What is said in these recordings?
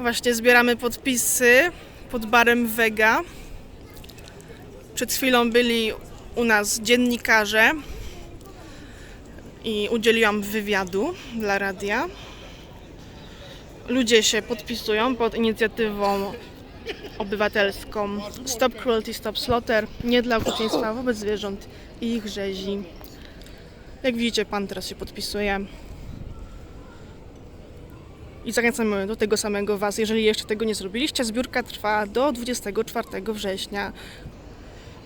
Właśnie zbieramy podpisy pod barem Vega. Przed chwilą byli u nas dziennikarze i udzieliłam wywiadu dla radia. Ludzie się podpisują pod inicjatywą obywatelską Stop Cruelty, Stop Slaughter, nie dla okrucieństwa wobec zwierząt i ich rzezi. Jak widzicie, pan teraz się podpisuje. I zachęcamy do tego samego Was, jeżeli jeszcze tego nie zrobiliście. Zbiórka trwa do 24 września.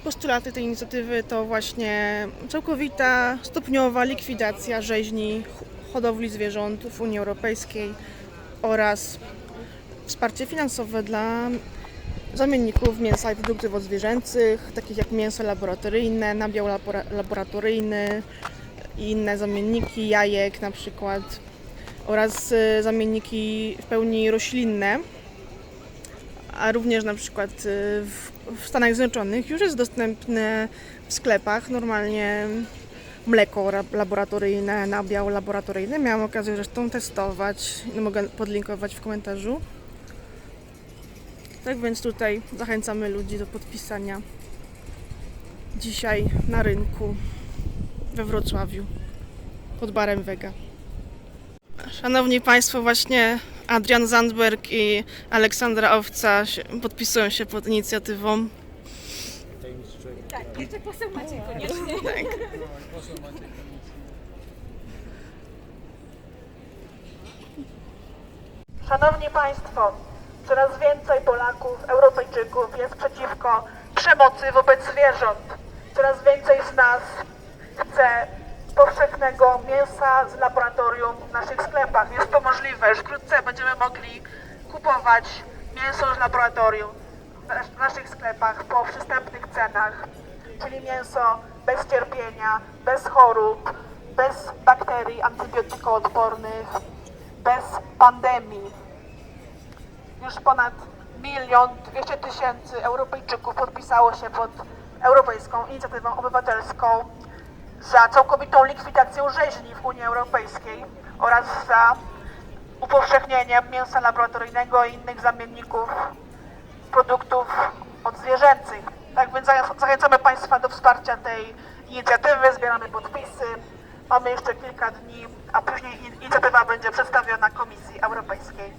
Postulaty tej inicjatywy to właśnie całkowita, stopniowa likwidacja rzeźni, hodowli zwierząt w Unii Europejskiej oraz wsparcie finansowe dla zamienników mięsa i produktów odzwierzęcych, takich jak mięso laboratoryjne, nabiał labora- laboratoryjny i inne zamienniki jajek na przykład oraz y, zamienniki w pełni roślinne, a również na przykład y, w, Stanach Zjednoczonych już jest dostępne w sklepach normalnie mleko ra- laboratoryjne, nabiał laboratoryjny. Miałam okazję zresztą testować, mogę podlinkować w komentarzu. Tak więc tutaj zachęcamy ludzi do podpisania dzisiaj na rynku we Wrocławiu pod barem Vega. Szanowni Państwo, właśnie Adrian Zandberg i Aleksandra Owca się, podpisują się pod inicjatywą. Tak, jeszcze poseł Maciej koniecznie. Tak. Szanowni Państwo, coraz więcej Polaków, Europejczyków jest przeciwko przemocy wobec zwierząt. Coraz więcej z nas chce mięsa z laboratorium w naszych sklepach. Jest to możliwe, wkrótce będziemy mogli kupować mięso z laboratorium w naszych sklepach po przystępnych cenach, czyli mięso bez cierpienia, bez chorób, bez bakterii antybiotykoodpornych, bez pandemii. Już ponad milion dwieście tysięcy Europejczyków podpisało się pod Europejską Inicjatywą Obywatelską za całkowitą likwidacją rzeźni w Unii Europejskiej oraz za upowszechnieniem mięsa laboratoryjnego i innych zamienników produktów odzwierzęcych. Tak więc zachę- zachęcamy Państwa do wsparcia tej inicjatywy, zbieramy podpisy. Mamy jeszcze kilka dni, a później in- inicjatywa będzie przedstawiona Komisji Europejskiej.